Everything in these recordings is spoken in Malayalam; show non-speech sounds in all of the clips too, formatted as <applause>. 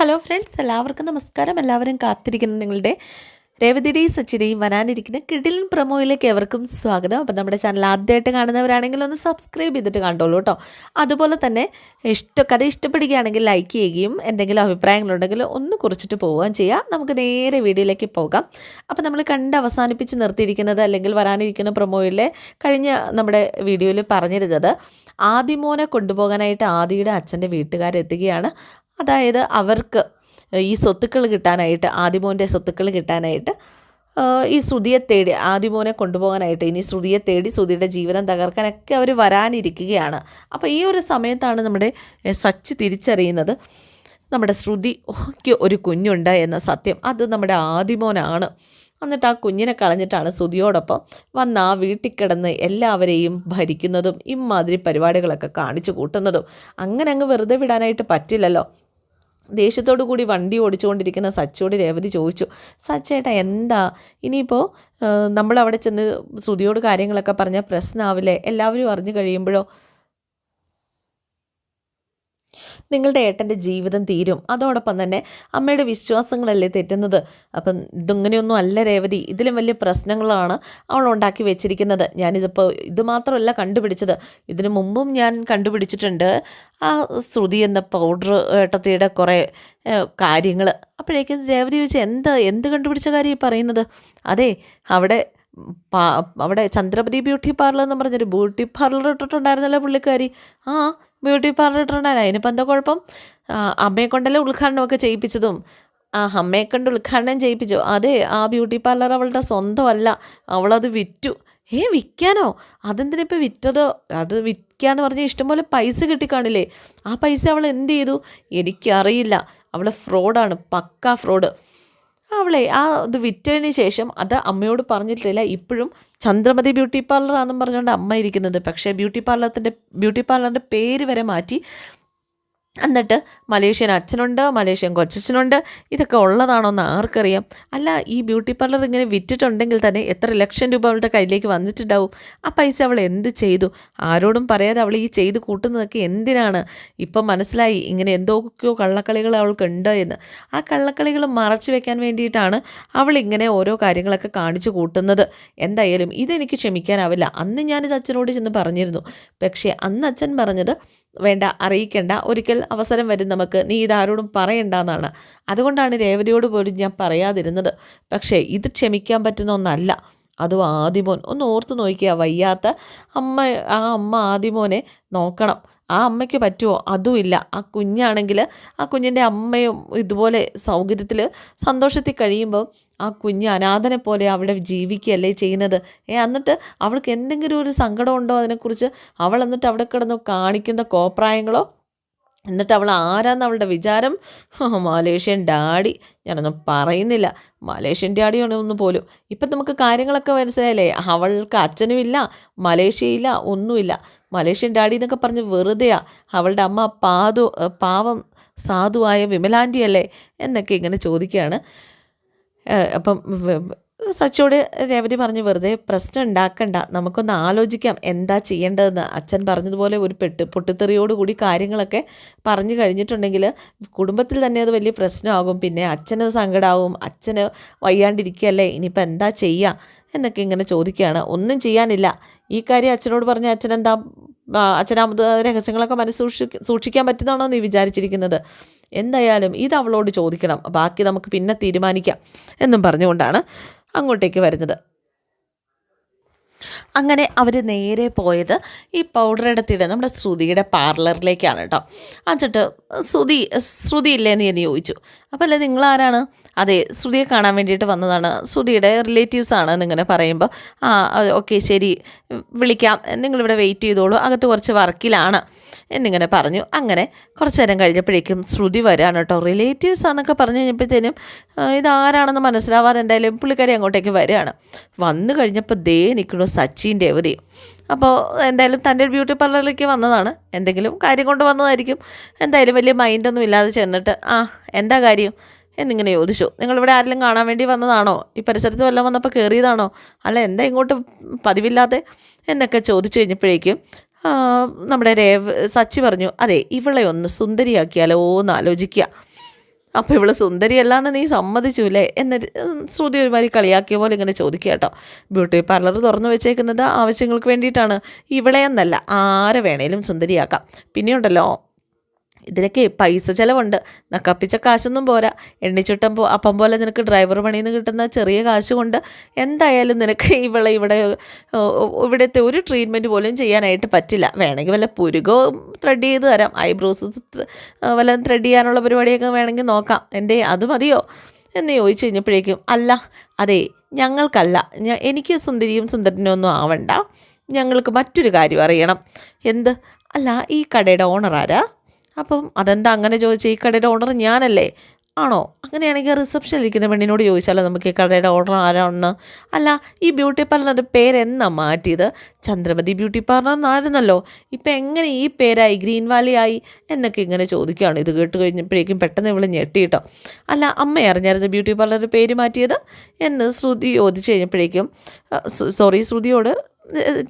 ഹലോ ഫ്രണ്ട്സ് എല്ലാവർക്കും നമസ്കാരം. എല്ലാവരും കാത്തിരിക്കുന്ന നിങ്ങളുടെ രേവതിയുടെയും സച്ചിയുടെയും വരാനിരിക്കുന്ന കിടിലൻ പ്രൊമോയിലേക്ക് എവർക്കും സ്വാഗതം. അപ്പം നമ്മുടെ ചാനൽ ആദ്യമായിട്ട് കാണുന്നവരാണെങ്കിൽ ഒന്ന് സബ്സ്ക്രൈബ് ചെയ്തിട്ട് കണ്ടോളൂ കേട്ടോ. അതുപോലെ തന്നെ ഇഷ്ട കഥ ഇഷ്ടപ്പെടുകയാണെങ്കിൽ ലൈക്ക് ചെയ്യുകയും എന്തെങ്കിലും അഭിപ്രായങ്ങളുണ്ടെങ്കിൽ ഒന്ന് കുറിച്ചിട്ട് പോവുകയും ചെയ്യാം. നമുക്ക് നേരെ വീഡിയോയിലേക്ക് പോകാം. അപ്പം നമ്മൾ കണ്ട് അവസാനിപ്പിച്ച് നിർത്തിയിരിക്കുന്നത് അല്ലെങ്കിൽ വരാനിരിക്കുന്ന പ്രൊമോയിലെ കഴിഞ്ഞ നമ്മുടെ വീഡിയോയിൽ പറഞ്ഞിരുന്നത് ആദിമോനെ കൊണ്ടുപോകാനായിട്ട് ആദിയുടെ അച്ഛന്റെ വീട്ടുകാരെത്തുകയാണ്. അതായത് അവർക്ക് ഈ സ്വത്തുക്കൾ കിട്ടാനായിട്ട് ആദിമോന്റെ സ്വത്തുക്കൾ കിട്ടാനായിട്ട് ഈ ശ്രുതിയെ തേടി ആദിമോനെ കൊണ്ടുപോകാനായിട്ട് ഇനി ശ്രുതിയെ തേടി ശ്രുതിയുടെ ജീവനം തകർക്കാനൊക്കെ അവർ വരാനിരിക്കുകയാണ്. അപ്പോൾ ഈ ഒരു സമയത്താണ് നമ്മുടെ സച്ച് തിരിച്ചറിയുന്നത്. നമ്മുടെ ശ്രുതിക്ക് ഒരു കുഞ്ഞുണ്ട് എന്ന സത്യം. അത് നമ്മുടെ ആദിമോനാണ്. എന്നിട്ട് ആ കുഞ്ഞിനെ കളഞ്ഞിട്ടാണ് ശ്രുതിയോടൊപ്പം വന്ന് ആ വീട്ടിൽ കിടന്ന് എല്ലാവരെയും ഭരിക്കുന്നതും ഇമാതിരി പരിപാടികളൊക്കെ കാണിച്ചു കൂട്ടുന്നതും. അങ്ങനെ അങ്ങ് വെറുതെ വിടാനായിട്ട് പറ്റില്ലല്ലോ. ദേഷ്യത്തോടു കൂടി വണ്ടി ഓടിച്ചുകൊണ്ടിരിക്കുന്ന സച്ചോട് രേവതി ചോദിച്ചു സച്ചേട്ടാ എന്താ? ഇനിയിപ്പോൾ നമ്മളവിടെ ചെന്ന് ശ്രുതിയോട് കാര്യങ്ങളൊക്കെ പറഞ്ഞാൽ പ്രശ്നമാവില്ലേ എല്ലാവരും അറിഞ്ഞു കഴിയുമ്പോഴോ? നിങ്ങളുടെ ഏട്ടന്റെ ജീവിതം തീരും. അതോടൊപ്പം തന്നെ അമ്മയുടെ വിശ്വാസങ്ങളല്ലേ തെറ്റുന്നത്? അപ്പം ഇതിങ്ങനെയൊന്നും അല്ല രേവതി. ഇതിലും വലിയ പ്രശ്നങ്ങളാണ് അവൾ ഉണ്ടാക്കി വെച്ചിരിക്കുന്നത്. ഞാനിതിപ്പോൾ ഇത് മാത്രമല്ല കണ്ടുപിടിച്ചത്. ഇതിനു മുമ്പും ഞാൻ കണ്ടുപിടിച്ചിട്ടുണ്ട്. ആ ശ്രുതി എന്ന പൗഡർ ഏട്ടത്തിയുടെ കുറേ കാര്യങ്ങൾ അപ്പോഴേക്കും രേവതി വെച്ച് എന്ത്? എന്ത് കണ്ടുപിടിച്ച കാര്യം പറയുന്നത്? അതെ അവിടെ അവിടെ ചന്ദ്രപതി ബ്യൂട്ടി പാർലർ എന്ന് പറഞ്ഞൊരു ബ്യൂട്ടി പാർലർ ഇട്ടിട്ടുണ്ടായിരുന്നല്ലോ പുള്ളിക്കാരി. ആ ബ്യൂട്ടി പാർലർ ഇട്ടിട്ടുണ്ടായിരുന്നു അതിനിപ്പോൾ എന്താ കുഴപ്പം? അമ്മയെ കൊണ്ടല്ലേ ഉദ്ഘാടനമൊക്കെ ചെയ്യിപ്പിച്ചതും. ആ അമ്മയെ കൊണ്ട് ഉദ്ഘാടനം ചെയ്യിപ്പിച്ചു. അതെ ആ ബ്യൂട്ടി പാർലർ അവളുടെ സ്വന്തമല്ല. അവളത് വിറ്റു. ഏ വിൽക്കാനോ അതെന്തിനാ ഇപ്പോൾ വിറ്റത്? അത് വിൽക്കാന്ന് പറഞ്ഞാൽ ഇഷ്ടംപോലെ പൈസ കിട്ടിക്കാണില്ലേ. ആ പൈസ അവൾ എന്ത് ചെയ്തു? എനിക്കറിയില്ല. അവൾ ഫ്രോഡാണ്. പക്കാ ഫ്രോഡ്. അവളെ ആ അത് വിറ്റതിന് ശേഷം അത് അമ്മയോട് പറഞ്ഞിട്ടില്ല. ഇപ്പോഴും ചന്ദ്രമതി ബ്യൂട്ടി പാർലർ ആണെന്നും പറഞ്ഞുകൊണ്ട് അമ്മ ഇരിക്കുന്നത്. പക്ഷേ ബ്യൂട്ടി പാർലറിന്റെ ബ്യൂട്ടി പാർലറിന്റെ പേര് വരെ മാറ്റി എന്നിട്ട് മലേഷ്യൻ അച്ഛനുണ്ട് മലേഷ്യൻ കൊച്ചച്ഛനുണ്ട്. ഇതൊക്കെ ഉള്ളതാണോന്ന് ആർക്കറിയാം. അല്ല ഈ ബ്യൂട്ടി പാർലർ ഇങ്ങനെ വിറ്റിട്ടുണ്ടെങ്കിൽ തന്നെ എത്ര ലക്ഷം രൂപ അവളുടെ കയ്യിലേക്ക് വന്നിട്ടുണ്ടാവും. ആ പൈസ അവൾ എന്ത് ചെയ്തു? ആരോടും പറയാതെ അവൾ ഈ ചെയ്ത് കൂട്ടുന്നതൊക്കെ എന്തിനാണ്? ഇപ്പം മനസ്സിലായി ഇങ്ങനെ എന്തൊക്കെയോ കള്ളക്കളികൾ അവൾക്കുണ്ട് എന്ന്. ആ കള്ളക്കളികൾ മറച്ചു വെക്കാൻ വേണ്ടിയിട്ടാണ് അവൾ ഇങ്ങനെ ഓരോ കാര്യങ്ങളൊക്കെ കാണിച്ചു കൂട്ടുന്നത്. എന്തായാലും ഇതെനിക്ക് ക്ഷമിക്കാനാവില്ല. അന്ന് ഞാനിത് അച്ഛനോട് ചെന്ന് പറഞ്ഞിരുന്നു. പക്ഷേ അന്ന് അച്ഛൻ പറഞ്ഞത് വേണ്ട അറിയിക്കേണ്ട. ഒരിക്കൽ അവസരം വരും നമുക്ക്. നീ ഇതാരോടും പറയണ്ടെന്നാണ് അതുകൊണ്ടാണ് രേവതിയോട് പോലും ഞാൻ പറയാതിരുന്നത്. പക്ഷേ ഇത് ക്ഷമിക്കാൻ പറ്റുന്ന ഒന്നല്ല. അതും ആദിമോൻ? ഒന്ന് ഓർത്ത് നോക്കിയാൽ വയ്യാത്ത അമ്മ ആ അമ്മ ആദിമോനെ നോക്കണം. ആ അമ്മയ്ക്ക് പറ്റുമോ? അതുമില്ല ആ കുഞ്ഞാണെങ്കിൽ ആ കുഞ്ഞിന്റെ അമ്മയും ഇതുപോലെ സൗകര്യത്തിൽ സന്തോഷത്തിൽ കഴിയുമ്പോൾ ആ കുഞ്ഞ് അനാഥനെ പോലെ അവിടെ ജീവിക്കുകയല്ലേ ചെയ്യുന്നത്? ഏ എന്നിട്ട് അവൾക്ക് എന്തെങ്കിലും ഒരു സങ്കടമുണ്ടോ അതിനെക്കുറിച്ച്? അവൾ എന്നിട്ട് അവിടെ കിടന്ന് കാണിക്കുന്ന കോപ്രായങ്ങളോ എന്നിട്ട് അവൾ ആരാന്ന് അവളുടെ വിചാരം മലേഷ്യൻ ഡാഡി. ഞാനൊന്നും പറയുന്നില്ല. മലേഷ്യൻ ഡാഡിയാണ് ഒന്നും പോലും. ഇപ്പം നമുക്ക് കാര്യങ്ങളൊക്കെ മനസ്സിലായല്ലേ? അവൾക്ക് അച്ഛനും ഇല്ല മലേഷ്യയില്ല ഒന്നുമില്ല. മലേഷ്യൻ ഡാഡി എന്നൊക്കെ പറഞ്ഞ് വെറുതെയാ. അവളുടെ അമ്മ പാതു പാവം സാധുവായ വിമലാന്റിയല്ലേ എന്നൊക്കെ ഇങ്ങനെ ചോദിക്കുകയാണ്. അപ്പം സച്ചിയോട് രേവതി പറഞ്ഞു വെറുതെ പ്രശ്നം ഉണ്ടാക്കണ്ട. നമുക്കൊന്ന് ആലോചിക്കാം എന്താ ചെയ്യേണ്ടതെന്ന്. അച്ഛൻ പറഞ്ഞതുപോലെ ഒരു പെട്ട് പൊട്ടിത്തെറിയോടുകൂടി കാര്യങ്ങളൊക്കെ പറഞ്ഞു കഴിഞ്ഞിട്ടുണ്ടെങ്കിൽ കുടുംബത്തിൽ തന്നെ അത് വലിയ പ്രശ്നമാകും. പിന്നെ അച്ഛന് സങ്കടമാവും അച്ഛന് വയ്യാണ്ടിരിക്കുകയല്ലേ. ഇനിയിപ്പോൾ എന്താ ചെയ്യുക എന്നൊക്കെ ഇങ്ങനെ ചോദിക്കുകയാണ്. ഒന്നും ചെയ്യാനില്ല. ഈ കാര്യം അച്ഛനോട് പറഞ്ഞ അച്ഛനെന്താ എന്താ അച്ഛനാമത് രഹസ്യങ്ങളൊക്കെ മനസ്സ് സൂക്ഷി സൂക്ഷിക്കാൻ പറ്റുന്നതാണോ നീ വിചാരിച്ചിരിക്കുന്നത്? എന്തായാലും ഇത് അവളോട് ചോദിക്കണം. ബാക്കി നമുക്ക് പിന്നെ തീരുമാനിക്കാം എന്നും പറഞ്ഞുകൊണ്ടാണ് അങ്ങോട്ടേക്ക് വരുന്നത്. അങ്ങനെ അവർ നേരെ പോയത് ഈ പൗഡർ എടുത്തിട്ട് നമ്മുടെ ശ്രുതിയുടെ പാർലറിലേക്കാണ് കേട്ടോ. എന്നിട്ട് ശ്രുതി ശ്രുതി ഇല്ലേന്ന് ഞാൻ ചോദിച്ചു. അപ്പോൾ അല്ലേ നിങ്ങളാരാണ്? അതെ ശ്രുതിയെ കാണാൻ വേണ്ടിയിട്ട് വന്നതാണ്. ശ്രുതിയുടെ റിലേറ്റീവ്സ് ആണ് എന്നിങ്ങനെ പറയുമ്പോൾ ആ ഓക്കെ ശരി വിളിക്കാം. നിങ്ങളിവിടെ വെയിറ്റ് ചെയ്തോളൂ. അകത്ത് കുറച്ച് വർക്കിലാണ്. എന്നിങ്ങനെ പറഞ്ഞു. അങ്ങനെ കുറച്ച് നേരം കഴിഞ്ഞപ്പോഴേക്കും ശ്രുതി വരാണ് കേട്ടോ. റിലേറ്റീവ്സ് ആണെന്നൊക്കെ പറഞ്ഞു കഴിഞ്ഞപ്പോഴത്തേനും ഇതാരാണെന്ന് മനസ്സിലാവാതെ എന്തായാലും പുള്ളിക്കാരി അങ്ങോട്ടേക്ക് വരികയാണ്. വന്നു കഴിഞ്ഞപ്പോൾ ദേ നിൽക്കണു സച്ചിൻ രേവതി. അപ്പോൾ എന്തായാലും തന്റെ ബ്യൂട്ടി പാർലറിലേക്ക് വന്നതാണ്. എന്തെങ്കിലും കാര്യം കൊണ്ട് വന്നതായിരിക്കും. എന്തായാലും വലിയ മൈൻഡൊന്നും ഇല്ലാതെ ചെന്നിട്ട് ആ എന്താ കാര്യം? എന്നിങ്ങനെ ചോദിച്ചു. നിങ്ങളിവിടെ ആരെങ്കിലും കാണാൻ വേണ്ടി വന്നതാണോ? ഈ പരിസരത്ത് വല്ലതും വന്നപ്പോൾ കയറിയതാണോ അല്ല എന്താ ഇങ്ങോട്ട് പതിവില്ലാതെ? എന്നൊക്കെ ചോദിച്ചു കഴിഞ്ഞപ്പോഴേക്കും നമ്മുടെ രേവ് സച്ചി പറഞ്ഞു അതെ ഇവളെ ഒന്ന് സുന്ദരിയാക്കിയാലോ എന്ന് ആലോചിക്കുക അപ്പോൾ ഇവൾ സുന്ദരിയല്ലാന്ന് നീ സമ്മതിച്ചൂലേ? എന്ന് ശ്രുതി ഒരുമാതിരി കളിയാക്കിയ പോലെ ഇങ്ങനെ ചോദിക്കുക കേട്ടോ. ബ്യൂട്ടി പാർലർ തുറന്നു വെച്ചേക്കുന്നത് ആവശ്യങ്ങൾക്ക് വേണ്ടിയിട്ടാണ്. ഇവളെയെന്നല്ല ആരെ വേണേലും സുന്ദരിയാക്കാം. പിന്നെയുണ്ടല്ലോ ഇതിനൊക്കെ പൈസ ചിലവുണ്ട്. നക്കപ്പിച്ച കാശൊന്നും പോരാ. എണ്ണിച്ചുട്ടം പോ അപ്പം പോലെ നിനക്ക് ഡ്രൈവർ പണിയിൽ നിന്ന് കിട്ടുന്ന ചെറിയ കാശ് കൊണ്ട് എന്തായാലും നിനക്ക് <laughs> ഇവിടെ ഇവിടെ ഇവിടുത്തെ ഒരു ട്രീറ്റ്മെന്റ് പോലും ചെയ്യാനായിട്ട് പറ്റില്ല. വേണമെങ്കിൽ വല്ല പുരുകോ ത്രെഡ് ചെയ്ത് തരാം. ഐബ്രോസ് വല്ല ത്രെഡ് ചെയ്യാനുള്ള പരിപാടിയൊക്കെ വേണമെങ്കിൽ നോക്കാം. എന്റെ അത് മതിയോ? എന്ന് ചോദിച്ചു കഴിഞ്ഞപ്പോഴേക്കും അല്ല അതെ ഞങ്ങൾക്കല്ല. എനിക്ക് സുന്ദരിയും സുന്ദരനും ഒന്നും ആവണ്ട. ഞങ്ങൾക്ക് മറ്റൊരു കാര്യം അറിയണം. എന്ത്? അല്ല ഈ കടയുടെ ഓണർ ആരാ? അപ്പം അതെന്താ അങ്ങനെ ചോദിച്ച ഈ കടയുടെ ഓണർ ഞാനല്ലേ? ആണോ? അങ്ങനെയാണെങ്കിൽ റിസപ്ഷനിൽ ഇരിക്കുന്ന പെണ്ണിനോട് ചോദിച്ചാലോ നമുക്ക് ഈ കടയുടെ ഓണർ ആരാണെന്ന്? അല്ല ഈ ബ്യൂട്ടി പാർലറിന്റെ പേര് എന്നാ മാറ്റിയത്? ചന്ദ്രമതി ബ്യൂട്ടി പാർലർ എന്നായിരുന്നല്ലോ. ഇപ്പം എങ്ങനെ ഈ പേരായി? ഗ്രീൻ വാലി ആയി? എന്നൊക്കെ ഇങ്ങനെ ചോദിക്കുകയാണ്. ഇത് കേട്ട് കഴിഞ്ഞപ്പോഴേക്കും പെട്ടെന്ന് ഇവൾ ഞെട്ടിയിട്ടോ അല്ല അമ്മ അറിഞ്ഞായിരുന്നു ബ്യൂട്ടി പാർലറിന്റെ പേര് മാറ്റിയത്? എന്ന് ശ്രുതി ചോദിച്ചു കഴിഞ്ഞപ്പോഴേക്കും സോറി ശ്രുതിയോട്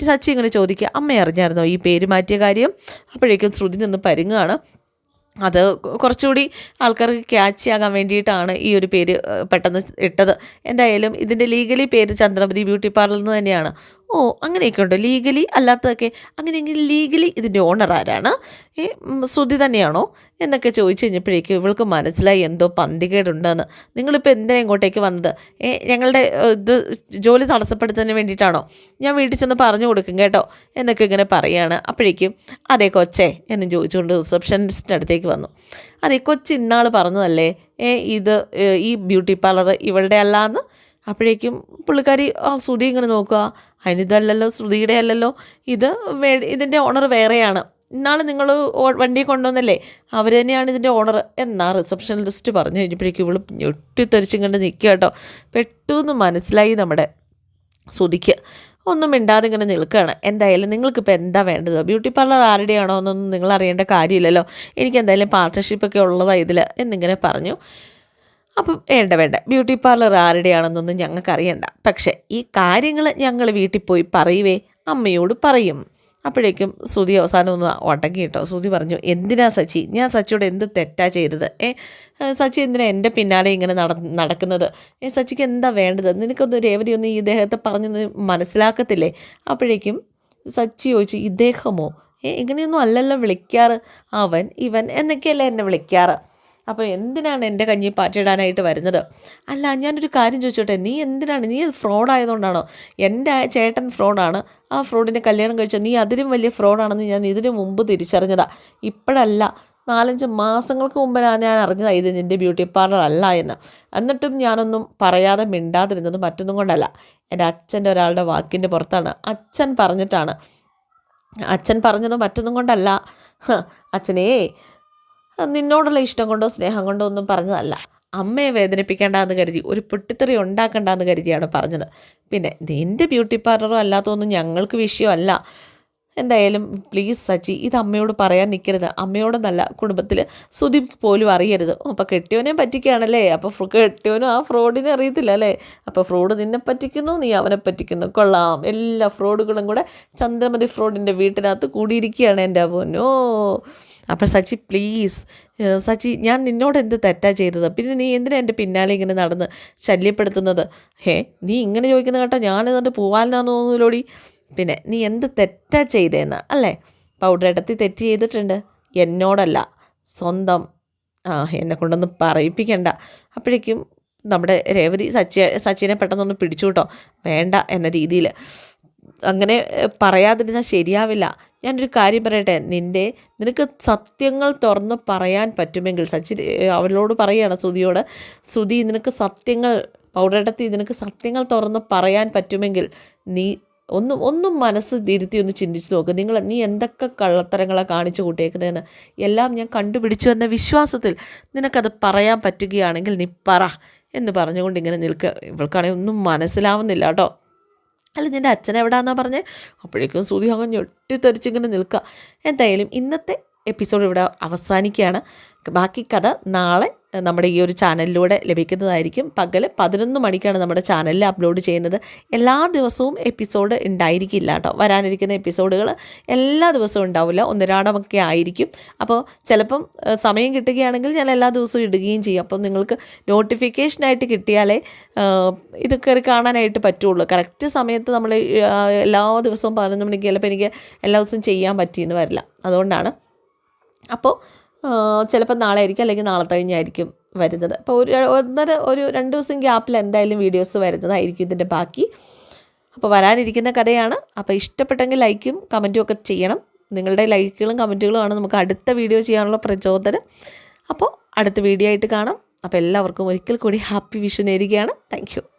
സച്ചി ഇങ്ങനെ ചോദിക്കുക. അമ്മ അറിഞ്ഞായിരുന്നോ ഈ പേര് മാറ്റിയ കാര്യം? അപ്പോഴേക്കും ശ്രുതി നിന്ന് പരുങ്ങുകയാണ്. അത് കുറച്ചുകൂടി ആൾക്കാർക്ക് ക്യാച്ച് ആകാൻ വേണ്ടിയിട്ടാണ് ഈ ഒരു പേര് പെട്ടെന്ന് ഇട്ടത്. എന്തായാലും ഇതിന്റെ ലീഗലി പേര് ചന്ദ്രമതി ബ്യൂട്ടി പാർലർ എന്ന് തന്നെയാണ്. ഓ അങ്ങനെയൊക്കെ ഉണ്ടോ ലീഗലി അല്ലാത്തതൊക്കെ അങ്ങനെയെങ്കിൽ ലീഗലി ഇതിന്റെ ഓണർ ആരാണ്? ഈ ശ്രുതി തന്നെയാണോ? എന്നൊക്കെ ചോദിച്ചു കഴിഞ്ഞപ്പോഴേക്കും ഇവൾക്ക് മനസ്സിലായി എന്തോ പന്തികേടുണ്ടെന്ന്. നിങ്ങളിപ്പോൾ എന്തിനാ ഇങ്ങോട്ടേക്ക് വന്നത്? ഏ ഞങ്ങളുടെ ഇത് ജോലി തടസ്സപ്പെടുത്തുന്നതിന് വേണ്ടിയിട്ടാണോ? ഞാൻ വീട്ടിൽ ചെന്ന് പറഞ്ഞു കൊടുക്കും കേട്ടോ എന്നൊക്കെ ഇങ്ങനെ പറയുകയാണ് അപ്പോഴേക്കും അതെ കൊച്ചേ എന്ന് ചോദിച്ചുകൊണ്ട് റിസപ്ഷനിസ്റ്റിന്റെ അടുത്തേക്ക് വന്നു. അതെ കൊച്ചി ഇന്നാൾ പറഞ്ഞതല്ലേ? ഏ ഇത് ഈ ബ്യൂട്ടി പാർലർ ഇവളുടെ അല്ലാന്ന്? അപ്പോഴേക്കും പുള്ളിക്കാരി ആ ശ്രുതി ഇങ്ങനെ നോക്കുക അതിനിതല്ലല്ലോ ശ്രുതിയുടെ അല്ലല്ലോ ഇത് ഇതിന്റെ ഓണർ വേറെയാണ്. ഇന്നാൾ നിങ്ങൾ വണ്ടി കൊണ്ടുവന്നല്ലേ അവർ തന്നെയാണ് ഇതിന്റെ ഓണർ എന്നാ റിസപ്ഷനിസ്റ്റ് പറഞ്ഞു കഴിഞ്ഞപ്പോഴേക്കും ഇവൾ ഞെട്ടിത്തെറിച്ചും കണ്ട് നിൽക്കുക കേട്ടോ. പെട്ടെന്ന് മനസ്സിലായി നമ്മുടെ ശ്രുതിക്ക്. ഒന്നും മിണ്ടാതെ ഇങ്ങനെ നിൽക്കുകയാണ്. എന്തായാലും നിങ്ങൾക്കിപ്പോൾ എന്താ വേണ്ടത്? ബ്യൂട്ടി പാർലർ ആരുടെയാണോ എന്നൊന്നും നിങ്ങൾ അറിയേണ്ട കാര്യമില്ലല്ലോ. എനിക്ക് എന്തായാലും പാർട്ട്ണർഷിപ്പൊക്കെ ഉള്ളതാണ് ഇതിൽ എന്നിങ്ങനെ പറഞ്ഞു. അപ്പം വേണ്ട വേണ്ട. ബ്യൂട്ടി പാർലർ ആരുടെയാണെന്നൊന്നും ഞങ്ങൾക്കറിയണ്ട പക്ഷേ ഈ കാര്യങ്ങൾ ഞങ്ങൾ വീട്ടിൽ പോയി പറയുവേ അമ്മയോട് പറയും. അപ്പോഴേക്കും ശ്രുതി അവസാനം ഒന്ന് ഉടങ്ങി കേട്ടോ. ശ്രുതി പറഞ്ഞു എന്തിനാ സച്ചി? ഞാൻ സച്ചിയോട് എന്ത് തെറ്റാ ചെയ്തത്? ഏ സച്ചി എന്തിനാ എന്റെ പിന്നാലെ ഇങ്ങനെ നട നടക്കുന്നത്? ഏ സച്ചിക്ക് എന്താ വേണ്ടത്? നിനക്കൊന്ന് രേവതി ഒന്ന് ഈ ഇദ്ദേഹത്തെ പറഞ്ഞൊന്ന് മനസ്സിലാക്കത്തില്ലേ? അപ്പോഴേക്കും സച്ചി ചോദിച്ചു ഇദ്ദേഹമോ? ഏ ഇങ്ങനെയൊന്നും അല്ലല്ലോ വിളിക്കാറ്. അവൻ ഇവൻ എന്നൊക്കെയല്ലേ എന്നെ വിളിക്കാറ്? അപ്പോൾ എന്തിനാണ് എന്റെ കഞ്ഞി പാറ്റിടാനായിട്ട് വരുന്നത്? അല്ല ഞാനൊരു കാര്യം ചോദിച്ചോട്ടെ. നീ എന്തിനാണ്? നീ ഫ്രോഡ് ആയതുകൊണ്ടാണോ? എന്റെ ചേട്ടൻ ഫ്രോഡാണ് ആ ഫ്രോഡിനെ കല്യാണം കഴിച്ച നീ അതിലും വലിയ ഫ്രോഡാണെന്ന് ഞാൻ ഇതിനു മുമ്പ് തിരിച്ചറിഞ്ഞതാ. ഇപ്പോഴല്ല നാലഞ്ച് മാസങ്ങൾക്ക് മുമ്പ് ഞാൻ അറിഞ്ഞതാ ഇത് നിന്റെ ബ്യൂട്ടി പാർലർ അല്ല എന്ന്. എന്നിട്ടും ഞാനൊന്നും പറയാതെ മിണ്ടാതിരുന്നത് മറ്റൊന്നും കൊണ്ടല്ല. എന്റെ അച്ഛന്റെ ഒരാളുടെ വാക്കിന്റെ പുറത്താണ്. അച്ഛൻ പറഞ്ഞിട്ടാണ്. അച്ഛൻ പറഞ്ഞത് മറ്റൊന്നും കൊണ്ടല്ല. അച്ഛനേ നിന്നോടുള്ള ഇഷ്ടം കൊണ്ടോ സ്നേഹം കൊണ്ടോ ഒന്നും പറഞ്ഞതല്ല. അമ്മയെ വേദനിപ്പിക്കേണ്ടെന്ന് കരുതി ഒരു പൊട്ടിത്തെറി ഉണ്ടാക്കണ്ടെന്ന് കരുതിയാണ് പറഞ്ഞത്. പിന്നെ നിന്റെ ബ്യൂട്ടി പാർലറോ അല്ലാത്തതൊന്നും ഞങ്ങൾക്ക് വിഷയമല്ല. എന്തായാലും പ്ലീസ് സച്ചി ഇത് അമ്മയോട് പറയാൻ നിൽക്കരുത് അമ്മയോടൊന്നല്ല കുടുംബത്തിൽ സുതി പോലും അറിയരുത്. അപ്പോൾ കെട്ടിയവനെ പറ്റിക്കുകയാണല്ലേ? അപ്പോൾ കെട്ടിയവനും ആ ഫ്രോഡിനെ അറിയത്തില്ല അല്ലേ? അപ്പോൾ ഫ്രോഡ് നിന്നെ പറ്റിക്കുന്നു നീ അവനെ പറ്റിക്കുന്നു. കൊള്ളാം. എല്ലാ ഫ്രോഡുകളും കൂടെ ചന്ദ്രമതി ഫ്രോഡിന്റെ വീട്ടിനകത്ത് കൂടിയിരിക്കുകയാണ് എന്റെ പൊന്നോ. അപ്പോൾ സച്ചി പ്ലീസ് സച്ചി ഞാൻ നിന്നോട് എന്ത് തെറ്റാ ചെയ്തത്? പിന്നെ നീ എന്തിനാ എന്റെ പിന്നാലെ ഇങ്ങനെ നടന്ന് ശല്യപ്പെടുത്തുന്നത്? ഹേ നീ ഇങ്ങനെ ചോദിക്കുന്ന കേട്ടോ ഞാനതുകൊണ്ട് പോവാനാന്ന് തോന്നുന്നില്ലോടി. പിന്നെ നീ എന്ത് തെറ്റാ ചെയ്തേന്ന് അല്ലേ? പൗഡർ ഇടത്തി തെറ്റ് ചെയ്തിട്ടുണ്ട്. എന്നോടല്ല സ്വന്തം ആ എന്നെ കൊണ്ടൊന്ന് പറയിപ്പിക്കണ്ട. അപ്പോഴേക്കും നമ്മുടെ രേവതി സച്ചി സച്ചിനെ പെട്ടെന്നൊന്ന് പിടിച്ചു കേട്ടോ. വേണ്ട എന്ന രീതിയിൽ അങ്ങനെ പറയാതിരുന്നാൽ ശരിയാവില്ല. ഞാനൊരു കാര്യം പറയട്ടെ നിന്റെ നിനക്ക് സത്യങ്ങൾ തുറന്ന് പറയാൻ പറ്റുമെങ്കിൽ സച്ചി അവളോട് പറയുകയാണ് ശ്രുതിയോട് ശ്രുതി നിനക്ക് സത്യങ്ങൾ പൗഡറെടുത്തി നിനക്ക് സത്യങ്ങൾ തുറന്ന് പറയാൻ പറ്റുമെങ്കിൽ നീ ഒന്നും ഒന്നും മനസ്സ് തിരുത്തി ഒന്ന് ചിന്തിച്ച് നോക്ക്. നിങ്ങൾ നീ എന്തൊക്കെ കള്ളത്തരങ്ങളാണ് കാണിച്ചു കൂട്ടിയേക്കുന്നതെന്ന് എല്ലാം ഞാൻ കണ്ടുപിടിച്ചു എന്ന വിശ്വാസത്തിൽ നിനക്കത് പറയാൻ പറ്റുകയാണെങ്കിൽ നീ പറ എന്ന് പറഞ്ഞുകൊണ്ട് ഇങ്ങനെ നിൽക്കുക ഇവൾക്കാണെങ്കിൽ ഒന്നും മനസ്സിലാവുന്നില്ല കേട്ടോ. അല്ല നിന്റെ അച്ഛൻ എവിടാന്നാ പറഞ്ഞേ? അപ്പോഴേക്കും ശ്രുതി അങ്ങ് ഞെട്ടിത്തെറിച്ചിങ്ങനെ നിൽക്കുക എന്തായാലും ഇന്നത്തെ എപ്പിസോഡ് ഇവിടെ അവസാനിക്കുകയാണ്. ബാക്കി കഥ നാളെ നമ്മുടെ ഈ ഒരു ചാനലിലൂടെ ലഭിക്കുന്നതായിരിക്കും. പകൽ പതിനൊന്ന് മണിക്കാണ് നമ്മുടെ ചാനലിൽ അപ്ലോഡ് ചെയ്യുന്നത്. എല്ലാ ദിവസവും എപ്പിസോഡ് ഉണ്ടായിരിക്കില്ല കേട്ടോ. വരാനിരിക്കുന്ന എപ്പിസോഡുകൾ എല്ലാ ദിവസവും ഉണ്ടാവില്ല. ഒന്നിരാടമൊക്കെ ആയിരിക്കും. അപ്പോൾ ചിലപ്പം സമയം കിട്ടുകയാണെങ്കിൽ ഞാൻ എല്ലാ ദിവസവും ഇടുകയും ചെയ്യും. അപ്പം നിങ്ങൾക്ക് നോട്ടിഫിക്കേഷനായിട്ട് കിട്ടിയാലേ ഇത് കയറി കാണാനായിട്ട് പറ്റുള്ളൂ. കറക്റ്റ് സമയത്ത് നമ്മൾ എല്ലാ ദിവസവും പതിനൊന്ന് മണിക്ക് ചിലപ്പോൾ എനിക്ക് എല്ലാ ദിവസവും ചെയ്യാൻ പറ്റിയെന്ന് വരില്ല. അതുകൊണ്ടാണ് അപ്പോൾ ചിലപ്പോൾ നാളെ ആയിരിക്കും അല്ലെങ്കിൽ നാളെ കഴിഞ്ഞായിരിക്കും വരുന്നത്. അപ്പോൾ ഒരു ഒന്നര ഒരു രണ്ട് ദിവസം ഗ്യാപ്പിൽ എന്തായാലും വീഡിയോസ് വരുന്നതായിരിക്കും ഇതിന്റെ ബാക്കി. അപ്പോൾ വരാനിരിക്കുന്ന കഥയാണ്. അപ്പോൾ ഇഷ്ടപ്പെട്ടെങ്കിൽ ലൈക്കും കമന്റും ഒക്കെ ചെയ്യണം. നിങ്ങളുടെ ലൈക്കുകളും കമന്റുകളുമാണ് നമുക്ക് അടുത്ത വീഡിയോ ചെയ്യാനുള്ള പ്രചോദനം. അപ്പോൾ അടുത്ത വീഡിയോ ആയിട്ട് കാണാം. അപ്പോൾ എല്ലാവർക്കും ഒരിക്കൽ കൂടി ഹാപ്പി വിഷു നേരുകയാണ്. താങ്ക്